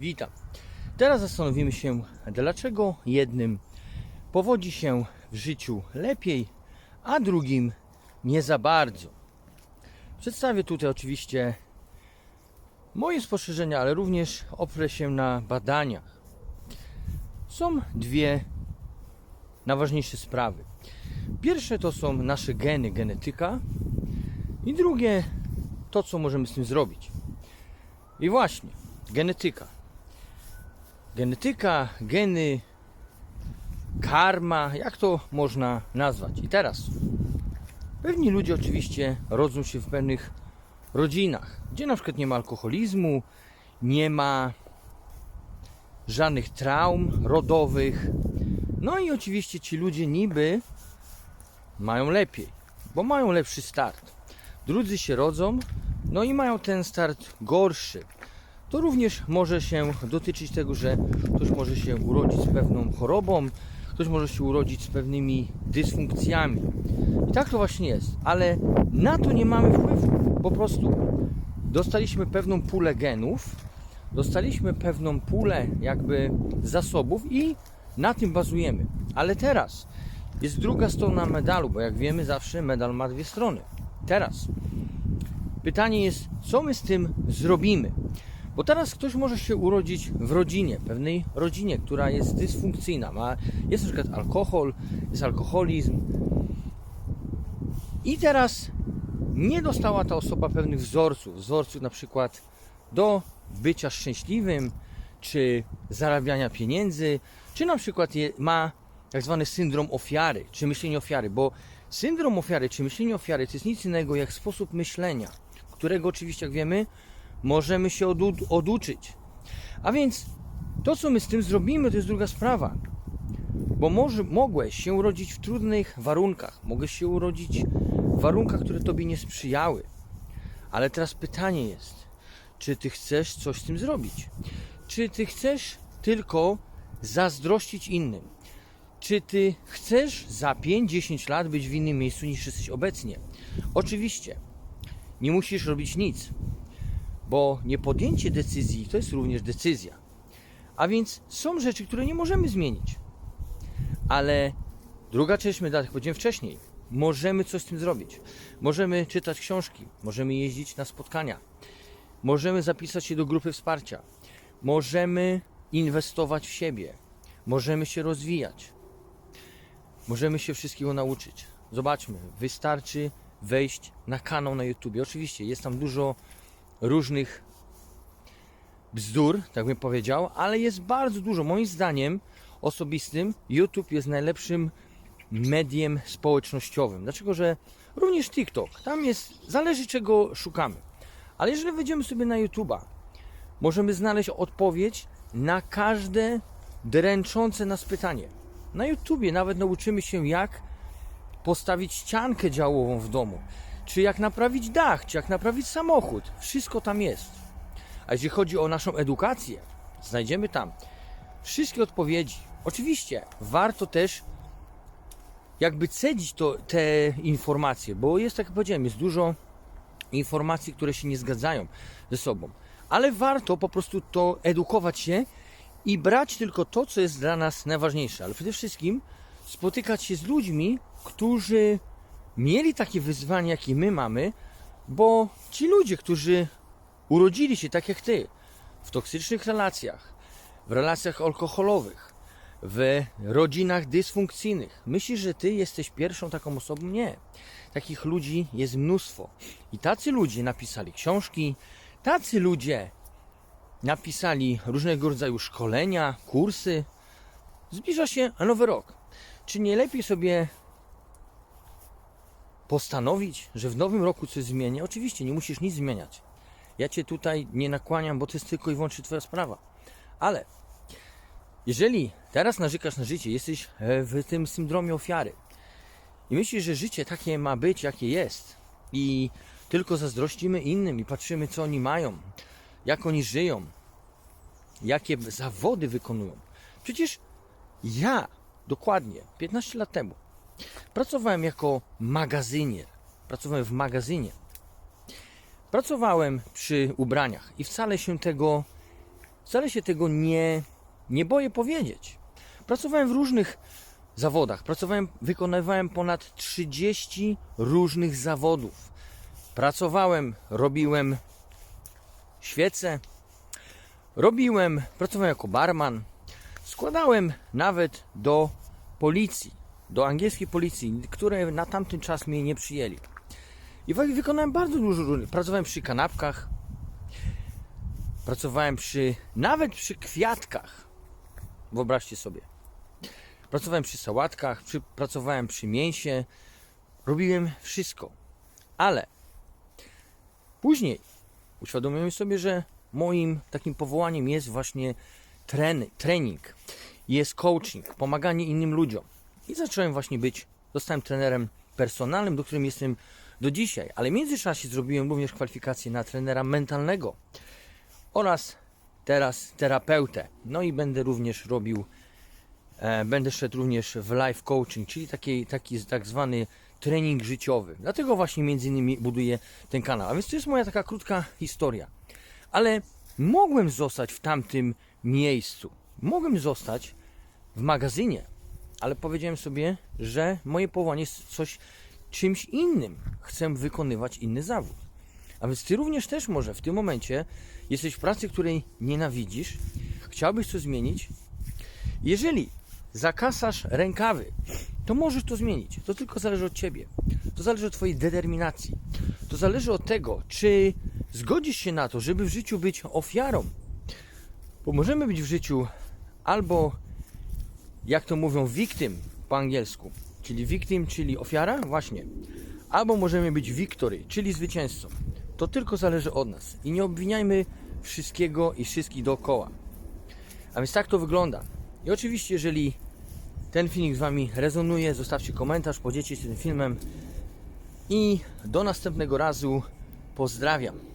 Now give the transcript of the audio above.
Witam. Teraz zastanowimy się, dlaczego jednym powodzi się w życiu lepiej, a drugim nie za bardzo. Przedstawię tutaj oczywiście moje spostrzeżenia, ale również oprę się na badaniach. Są dwie najważniejsze sprawy. Pierwsze to są nasze geny, genetyka i drugie to, co możemy z tym zrobić. I właśnie, genetyka. Genetyka, geny, karma, jak to można nazwać? I teraz, pewni ludzie oczywiście rodzą się w pewnych rodzinach, gdzie na przykład nie ma alkoholizmu, nie ma żadnych traum rodowych. No i oczywiście ci ludzie niby mają lepiej, bo mają lepszy start. Drudzy się rodzą, no i mają ten start gorszy. To również może się dotyczyć tego, że ktoś może się urodzić z pewną chorobą, ktoś może się urodzić z pewnymi dysfunkcjami. I tak to właśnie jest, ale na to nie mamy wpływu. Po prostu dostaliśmy pewną pulę genów, dostaliśmy pewną pulę jakby zasobów i na tym bazujemy. Ale teraz jest druga strona medalu, bo jak wiemy zawsze medal ma dwie strony. Teraz pytanie jest, co my z tym zrobimy? Bo teraz ktoś może się urodzić w rodzinie, pewnej rodzinie, która jest dysfunkcyjna. Ma, jest na przykład alkohol, jest alkoholizm. I teraz nie dostała ta osoba pewnych wzorców, wzorców na przykład do bycia szczęśliwym, czy zarabiania pieniędzy, czy na przykład ma tak zwany syndrom ofiary, czy myślenie ofiary, bo syndrom ofiary, czy myślenie ofiary to jest nic innego jak sposób myślenia, którego oczywiście, jak wiemy, możemy się odu oduczyć. A więc to, co my z tym zrobimy, to jest druga sprawa. Bo może, mogłeś się urodzić w trudnych warunkach, mogłeś się urodzić w warunkach, które tobie nie sprzyjały. Ale teraz pytanie jest, czy ty chcesz coś z tym zrobić? Czy ty chcesz tylko zazdrościć innym? Czy ty chcesz za 5-10 lat być w innym miejscu niż jesteś obecnie? Oczywiście, nie musisz robić nic, bo nie podjęcie decyzji to jest również decyzja. A więc są rzeczy, które nie możemy zmienić. Ale druga część medalu, jak powiedziałem wcześniej, możemy coś z tym zrobić. Możemy czytać książki, możemy jeździć na spotkania, możemy zapisać się do grupy wsparcia, możemy inwestować w siebie, możemy się rozwijać, możemy się wszystkiego nauczyć. Zobaczmy, wystarczy wejść na kanał na YouTube. Oczywiście jest tam dużo różnych bzdur, tak bym powiedział, ale jest bardzo dużo. Moim zdaniem osobistym YouTube jest najlepszym mediem społecznościowym. Dlaczego? Że również TikTok, tam jest, zależy czego szukamy. Ale jeżeli wejdziemy sobie na YouTube'a, możemy znaleźć odpowiedź na każde dręczące nas pytanie. Na YouTubie nawet nauczymy się jak postawić ściankę działową w domu, czy jak naprawić dach, czy jak naprawić samochód. Wszystko tam jest. A jeśli chodzi o naszą edukację, znajdziemy tam wszystkie odpowiedzi. Oczywiście warto też jakby cedzić to, te informacje, bo jest, tak jak powiedziałem, jest dużo informacji, które się nie zgadzają ze sobą. Ale warto po prostu to edukować się i brać tylko to, co jest dla nas najważniejsze. Ale przede wszystkim spotykać się z ludźmi, którzy mieli takie wyzwania, jakie my mamy, bo ci ludzie, którzy urodzili się tak jak ty, w toksycznych relacjach, w relacjach alkoholowych, w rodzinach dysfunkcyjnych, myślisz, że ty jesteś pierwszą taką osobą? Nie. Takich ludzi jest mnóstwo. I tacy ludzie napisali książki, tacy ludzie napisali różnego rodzaju szkolenia, kursy. Zbliża się nowy rok. Czy nie lepiej sobie postanowić, że w nowym roku coś zmienię? Oczywiście, nie musisz nic zmieniać. Ja cię tutaj nie nakłaniam, bo to jest tylko i wyłącznie twoja sprawa. Ale jeżeli teraz narzekasz na życie, jesteś e, w tym syndromie ofiary i myślisz, że życie takie ma być, jakie jest i tylko zazdrościmy innym i patrzymy, co oni mają, jak oni żyją, jakie zawody wykonują. Przecież ja dokładnie 15 lat temu pracowałem jako magazynier. Pracowałem w magazynie. Pracowałem przy ubraniach i wcale się tego wcale się tego nie, nie boję powiedzieć. Pracowałem w różnych zawodach. Pracowałem, wykonywałem ponad 30 różnych zawodów. Pracowałem, robiłem świece, robiłem, pracowałem jako barman, składałem nawet do policji, do angielskiej policji, które na tamten czas mnie nie przyjęli. I wy- wykonałem bardzo dużo różnych. Pracowałem przy kanapkach, pracowałem przy, nawet przy kwiatkach. Wyobraźcie sobie. Pracowałem przy sałatkach, przy, pracowałem przy mięsie, robiłem wszystko. Ale później uświadomiłem sobie, że moim takim powołaniem jest właśnie treny, trening, jest coaching, pomaganie innym ludziom. I zacząłem właśnie być, zostałem trenerem personalnym, do którym jestem do dzisiaj. Ale w międzyczasie zrobiłem również kwalifikację na trenera mentalnego oraz teraz terapeutę. No i będę również robił E, Będę szedł również w life coaching, czyli taki, taki tak zwany trening życiowy. Dlatego właśnie między innymi buduję ten kanał. A więc to jest moja taka krótka historia. Ale mogłem zostać w tamtym miejscu. Mogłem zostać w magazynie, ale powiedziałem sobie, że moje powołanie jest coś czymś innym. Chcę wykonywać inny zawód. A więc ty również też może w tym momencie jesteś w pracy, której nienawidzisz, chciałbyś coś zmienić, jeżeli zakasasz rękawy, to możesz to zmienić. To tylko zależy od ciebie. To zależy od twojej determinacji. To zależy od tego, czy zgodzisz się na to, żeby w życiu być ofiarą. Bo możemy być w życiu albo, jak to mówią, victim po angielsku, czyli victim, czyli ofiara, właśnie. Albo możemy być victory, czyli zwycięzcą. To tylko zależy od nas. I nie obwiniajmy wszystkiego i wszystkich dookoła. A więc tak to wygląda. I oczywiście, jeżeli ten filmik z Wami rezonuje, zostawcie komentarz, podzielcie się tym filmem. I do następnego razu. Pozdrawiam.